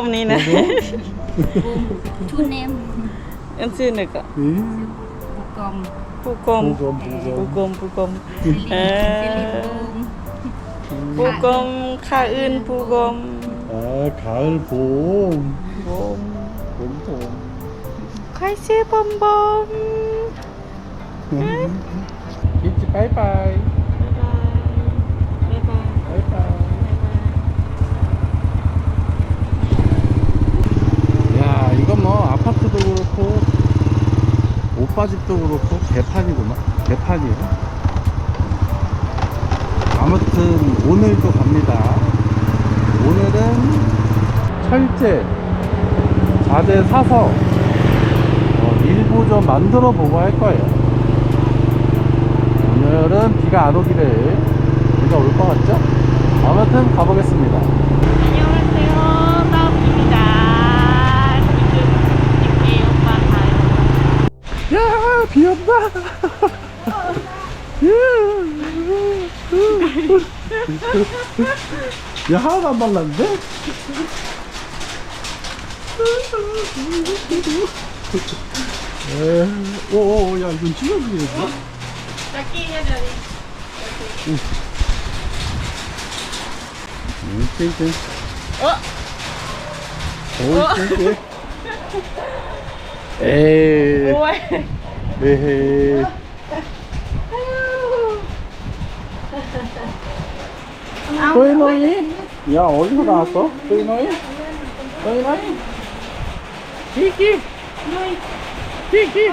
ม Xì lì À. Xì lì bùm ผู้กลมค่าอื่นผู้กลม 아 가을 봄 บม 봄봄 ใครชื่อบอมบ 아파트도 그렇고 오빠 집도 그렇고 개판이구만 개판이야 아무튼 오늘도 갑니다. 오늘은 철제 자재 사서 어, 일부 좀 만들어 보고 할 거예요. 오늘은 비가 안 오기를 비가 올 것 같죠? 아무튼 가보겠습니다 안녕하세요 따입니다 지금 이렇게 오빠 가요 야, 비 온다. 야, 하나도 안 말랐는데? 에, 오, 오, 야, 이건 찔러주겠어? 자기 해줘야 응, 땡땡. 어? 오, 땡땡. 에이, 네. 소이노이? 야, 어디서 나왔어? 소이노이? 소이노이? 키키! 키키!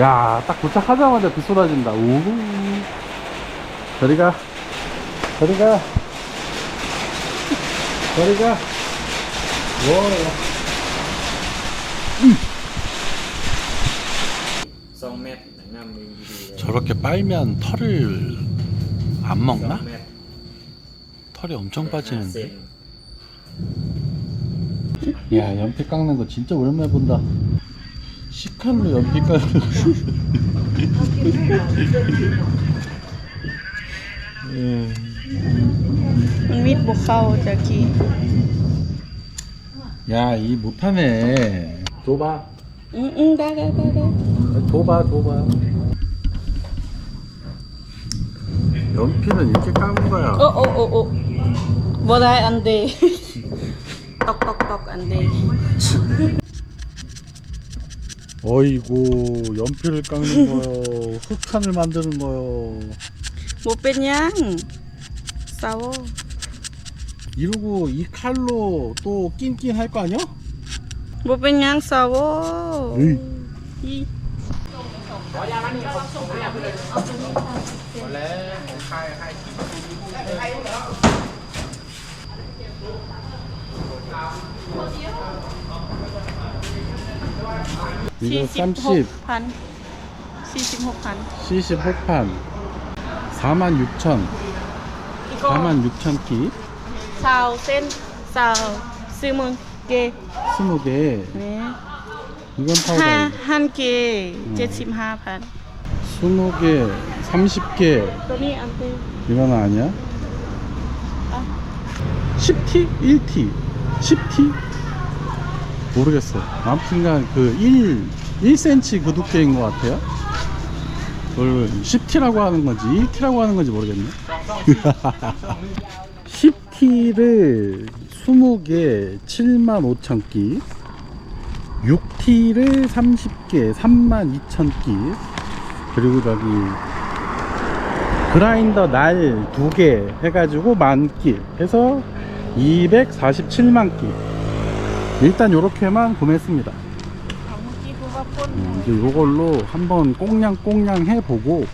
야, 딱 도착하자마자 비 쏟아진다. 우후. 저리 가. 저리 가. 저리 가. 뭐 와. 저렇게 빨면 털을 안 먹나? 털이 엄청 빠지는데. 야 연필 깎는 거 진짜 오랜만에 본다. 시칼로 연필 깎는 거. 예. 이밑 못 가오 자기. 야이 못하네. 줘봐. 응응 나가 나가. 줘봐 줘봐. 연필은 이렇게 까는 거야. 어, 어, 어, 어. 뭐라 안 돼. 떡떡떡, 안 돼. 어이구, 연필을 깎는 거요. 흑탄을 만드는 거요. 뭐 못 뺐냐? 싸워. 이러고 이 칼로 또 낑낑 할 거 아니야? 뭐 못 뺐냐? 싸워. 이. 이. 이건 30 46,000 46,000 46판 46,000 이거 46,000끼 사우 센 사우 스무 개 20개 네. 이건 파우더 하, 한 개, 칠십하 반. 20개 30개 돈이 안 돼. 이건 아니야? 아. 10T? 1T? 10T? 모르겠어 아무튼간 그 1, 1cm 그 두께인 것 같아요. 그걸 10T라고 하는 건지 1T라고 하는 건지 모르겠네. 10T를 20개 75,000끼 6T를 30개 32,000끼 그리고 저기 그라인더 날 2개 해가지고 만끼 해서 247만 끼 일단 요렇게만 구매했습니다. 음, 이제 요걸로 한번 꽁냥꽁냥 해보고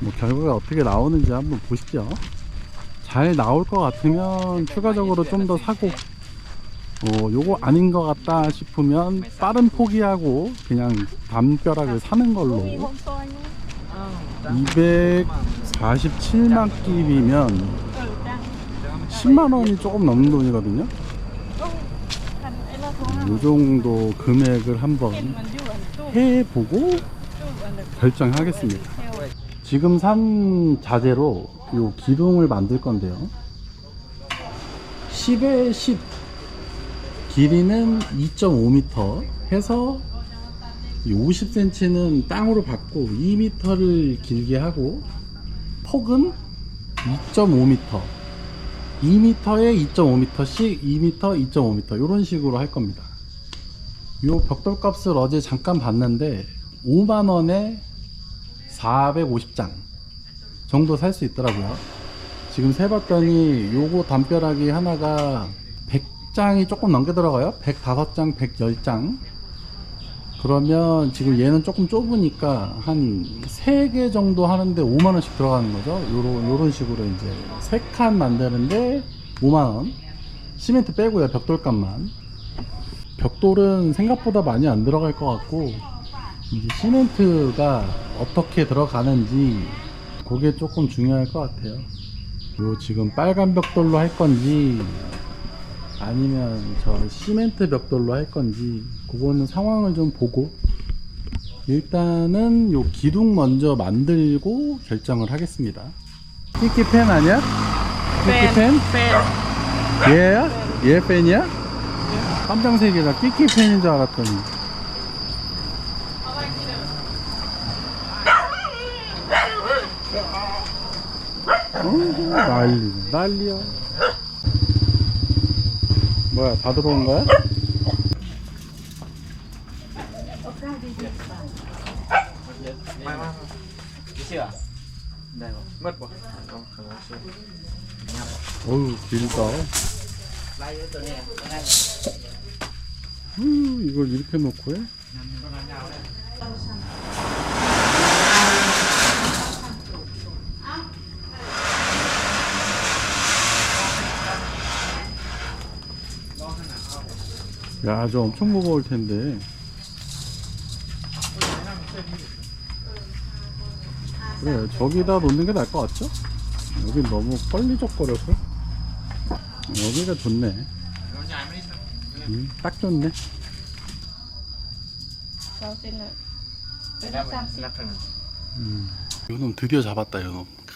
뭐 결과가 어떻게 나오는지 한번 보시죠 잘 나올 것 같으면 추가적으로 좀 더 사고 어, 요거 아닌 것 같다 싶으면 빠른 포기하고 그냥 담벼락을 사는 걸로. 247만 끼비면 10만원이 조금 넘는 돈이거든요 요 정도 금액을 한번 해보고 결정하겠습니다. 지금 산 자재로 요 기둥을 만들 건데요. 10에 10 길이는 2.5m 해서 50cm는 땅으로 받고 2m를 길게 하고 폭은 2.5m 2m에 2.5m씩 2m, 2.5m 이런 식으로 할 겁니다. 요 벽돌 값을 어제 잠깐 봤는데 5만원에 450장 정도 살 수 있더라고요. 지금 세봤더니 요거 담벼락이 하나가 100장이 조금 넘게 들어가요. 105장, 110장 그러면 지금 얘는 조금 좁으니까 한 3개 정도 하는데 5만원씩 들어가는 거죠. 요런, 요런 식으로 이제 3칸 만드는데 5만원. 시멘트 빼고요 벽돌값만. 벽돌은 생각보다 많이 안 들어갈 것 같고 이제 시멘트가 어떻게 들어가는지 그게 조금 중요할 것 같아요. 요 지금 빨간 벽돌로 할 건지 아니면 저 시멘트 벽돌로 할 건지 그거는 상황을 좀 보고 일단은 요 기둥 먼저 만들고 결정을 하겠습니다 끼끼 팬 아니야? 끼끼 팬? 얘야? 얘 팬이야? 깜장색이라 끼끼 팬인 줄 알았더니 어, 난리 난리야 뭐야 다 들어온 거야? 어우 길다 이걸 이렇게 놓고 해? 야, 저 엄청 무거울 텐데. 그래, 저기다 놓는 게 나을 것 같죠? 여기 너무 껄리적거려서. 여기가 좋네. 음, 딱 좋네. 음. 요놈 드디어 잡았다 요놈 크,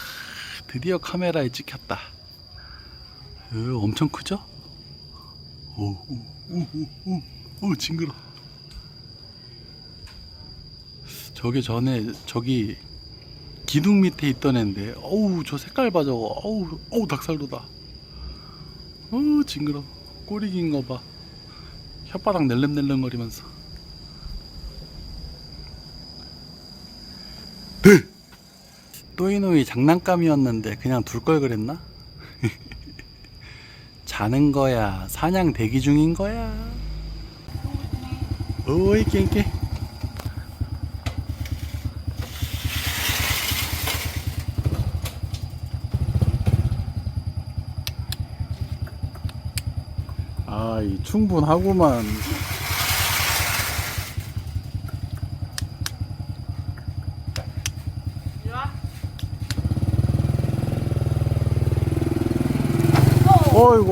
드디어 카메라에 찍혔다 으, 엄청 크죠? 오 오오오오 징그러. 저게 전에 저기 기둥 밑에 있던 앤데 어우 저 색깔 봐 저거. 어우 어우 닭살도다. 어우 징그러. 꼬리 긴 거 봐. 혓바닥 낼름낼름거리면서. 또이노이 장난감이었는데 그냥 둘 걸 그랬나? 자는 거야. 사냥 대기 중인 거야. 오이 깽깽. 아 이 충분하구만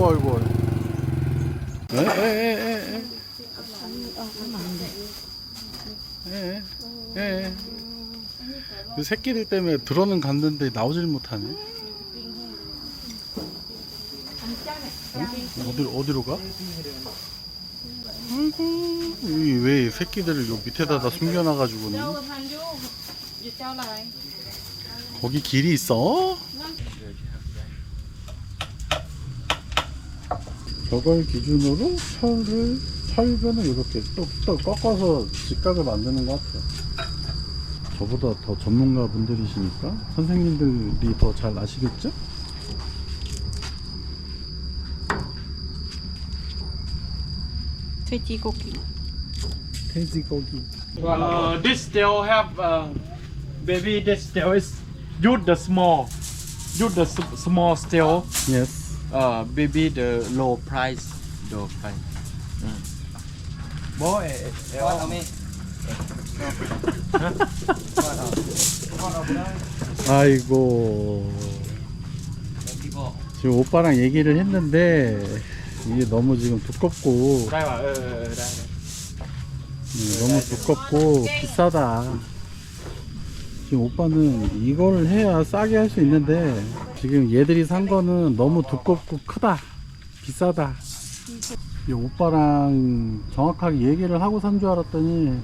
어이구 어이구 에에에에 에에에 그 새끼들 때문에 들어는 갔는데 나오질 못하네. 응? 어디로 어디로 가? 아이고 이왜 새끼들을 요 밑에다 다 숨겨놔가지고는? 거기 길이 있어? 저걸 기준으로 철을 철근을 이렇게 뚝뚝 꺾어서 직각을 만드는 것 같아요. 저보다 더 전문가 분들이시니까 선생님들이 더 잘 아시겠죠? 돼지고기. 돼지고기. Uh, this still have uh, baby. This still is use the small, use the small still. Yes. Uh, baby the low price, low price. Boy, con ông đi. 아이고. 지금 오빠랑 얘기를 했는데 이게 너무 지금 두껍고. 음, 너무 두껍고 비싸다. 지금 오빠는 이걸 해야 싸게 할 수 있는데 지금 얘들이 산 거는 너무 두껍고 크다. 비싸다. 이 오빠랑 정확하게 얘기를 하고 산 줄 알았더니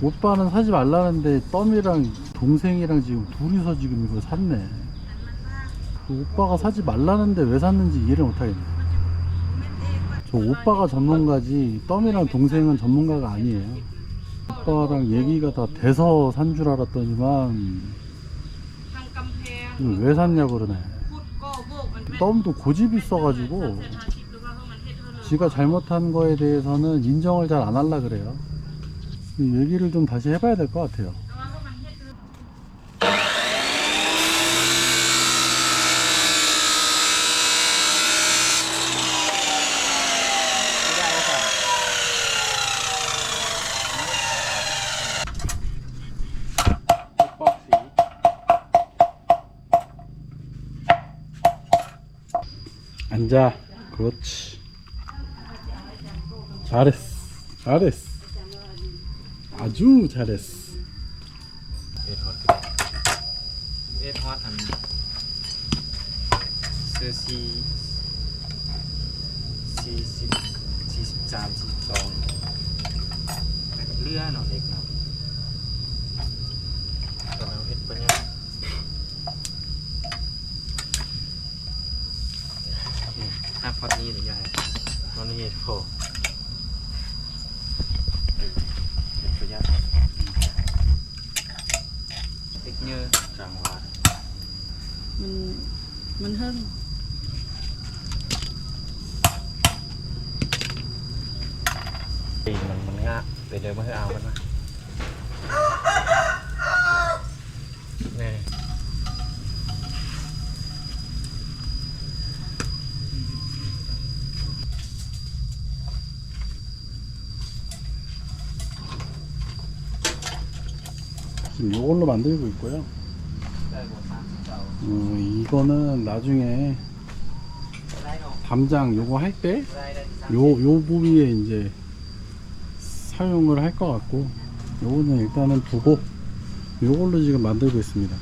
오빠는 사지 말라는데 덤이랑 동생이랑 지금 둘이서 지금 이걸 샀네. 그 오빠가 사지 말라는데 왜 샀는지 이해를 못하겠네. 저 오빠가 전문가지 덤이랑 동생은 전문가가 아니에요. 오빠랑 얘기가 다 돼서 산 줄 알았더니만 왜 샀냐 그러네. 덤도 고집이 있어가지고 지가 잘못한 거에 대해서는 인정을 잘 안 할라 그래요. 이 얘기를 좀 다시 해봐야 될 것 같아요. 앉아. 그렇지. 잘했어. 잘했어. 아주 잘했어. Lưa nó đẹp lắm Còn for. 지금 이걸로 만들고 있고요. 어, 이거는 나중에 담장 요거 할때 요, 요 부위에 이제 사용을 할 것 같고 요거는 일단은 두고 요걸로 지금 만들고 있습니다.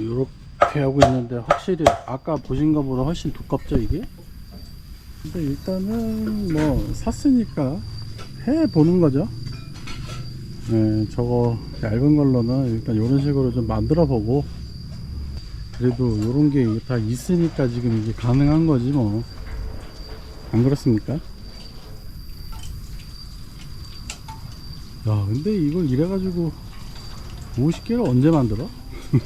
요렇게 하고 있는데 확실히 아까 보신 것보다 훨씬 두껍죠 이게? 근데 일단은 뭐 샀으니까 해 보는 거죠 네, 저거 얇은 걸로는 일단 이런 식으로 좀 만들어 보고 그래도 이런 게 다 있으니까 지금 이게 가능한 거지 뭐 안 그렇습니까? 야 근데 이걸 이래가지고 50개를 언제 만들어?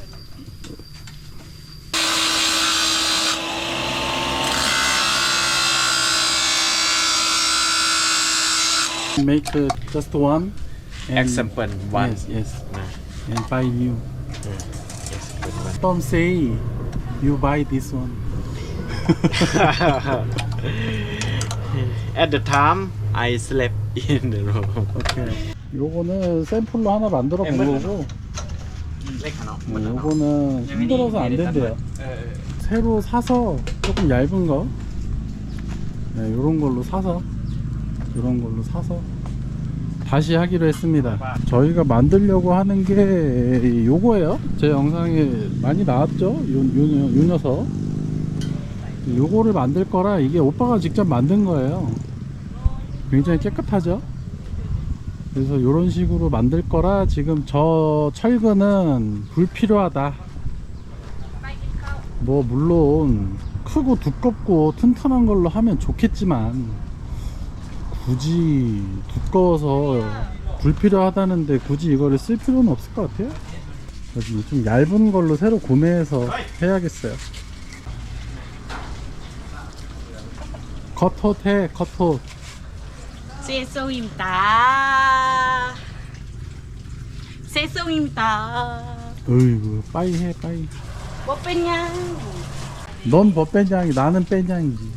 Make just example one Yes, yes Nah, and buy new example one Don't say you buy this one at the time I slept in the room 오케이 요거는 샘플로 하나 만들어 본 거고 네, 요거는 힘들어서 안 된대요 새로 사서 조금 얇은 거 네, 요런 걸로 사서 요런 걸로 사서 다시 하기로 했습니다. 저희가 만들려고 하는 게 요거예요. 제 영상에 많이 나왔죠? 요, 요, 요 녀석. 요거를 만들 거라 이게 오빠가 직접 만든 거예요. 굉장히 깨끗하죠? 그래서 요런 식으로 만들 거라 지금 저 철근은 불필요하다. 뭐 물론 크고 두껍고 튼튼한 걸로 하면 좋겠지만 굳이 두꺼워서 불필요하다는데 굳이 이거를 쓸 필요는 없을 것 같아요. 좀 얇은 걸로 새로 구매해서 해야겠어요. 컷톳 해, 컷톳. 죄송입니다. 죄송입니다. 어이구, 빠이 해, 빠이. 뭐 빼냐? 넌 버뺀장이, 나는 뺀장이지.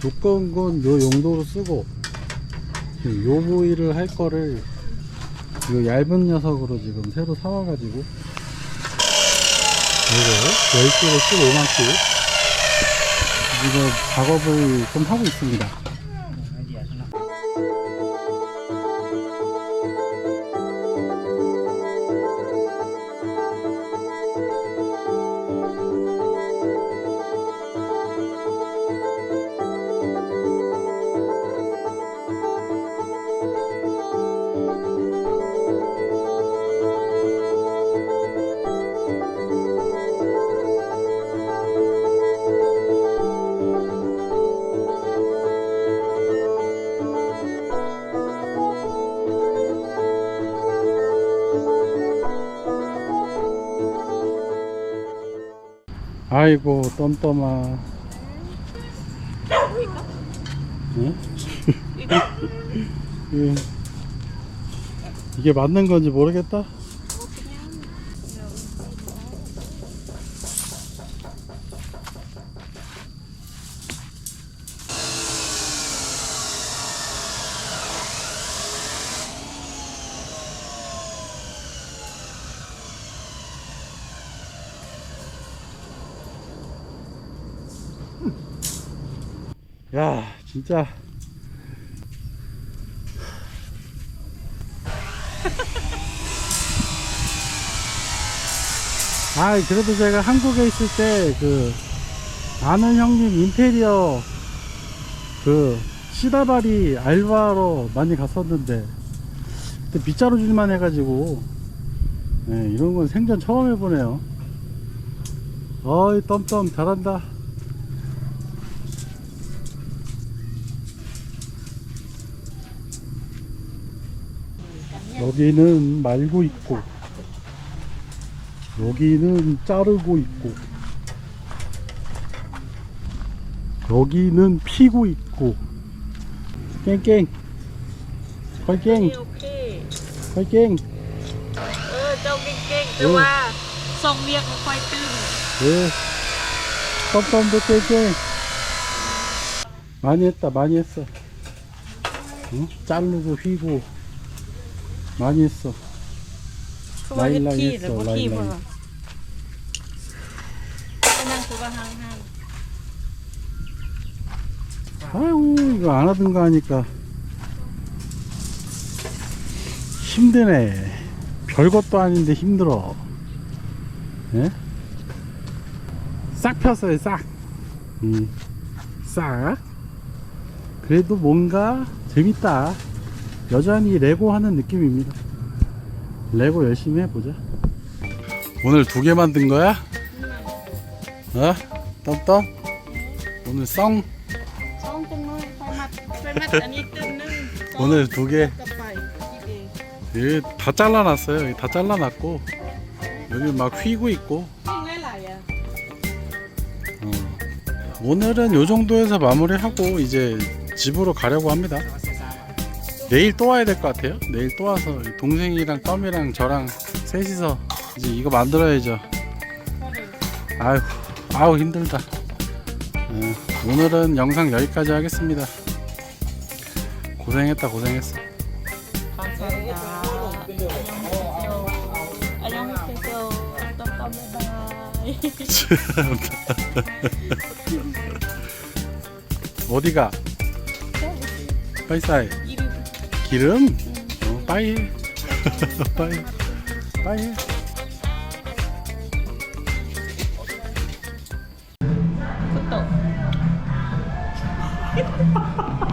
두꺼운 건 요 용도로 쓰고, 요 부위를 할 거를 요 얇은 녀석으로 지금 새로 사와가지고, 요거 10개로 15만큼 지금 작업을 좀 하고 있습니다. 아이고 똠똠아 응? 예. 이게 맞는 건지 모르겠다 야 진짜. 아 그래도 제가 한국에 있을 때 그 아는 형님 인테리어 그 시다바리 알바로 많이 갔었는데 그때 빗자루 줄만 해가지고 네, 이런 건 생전 처음 해보네요. 어이 덤덤 잘한다 여기는 말고 있고 여기는 자르고 있고 여기는 피고 있고. 깽깽. 헐깽. 헐깽 어 저기 깽 좋아. 예. 성미역 화이팅. 썸썸도 예. 깽깽. 많이 했다 많이 했어. 응? 자르고 휘고. 많이 했어 เพราะว่าเฮ็ดขี้แต่ ไล่ บ่ ไล่ ขี้ ไล่ บ่ล่ะก็นั่งคือว่าห่าง 아이고 이거 안 하던 거 하니까 힘드네 별것도 아닌데 힘들어 예? 싹 폈어요 싹 음, 싹 그래도 뭔가 재밌다 여전히 레고 하는 느낌입니다 레고 열심히 해보자 오늘 두 개 만든 거야? 어? 똠똠? 오늘 썽? 오늘 두개다 예, 잘라놨어요. 다 잘라놨고 여기 막 휘고 있고. 어. 오늘은 요 정도에서 마무리하고 이제 집으로 가려고 합니다. 내일 또 와야 될 것 같아요. 내일 또 와서 동생이랑 껌이랑 저랑 셋이서 이제 이거 만들어야죠. 아유, 아우 힘들다. 어, 오늘은 영상 여기까지 하겠습니다. 고생했다, 고생했어. 감사합니다. 안녕. 안녕하세요. 깜깜해라. 어디가? 네. 빠이빠이. 기름? 어, 빠이. 빠이. 빠이. Kuto.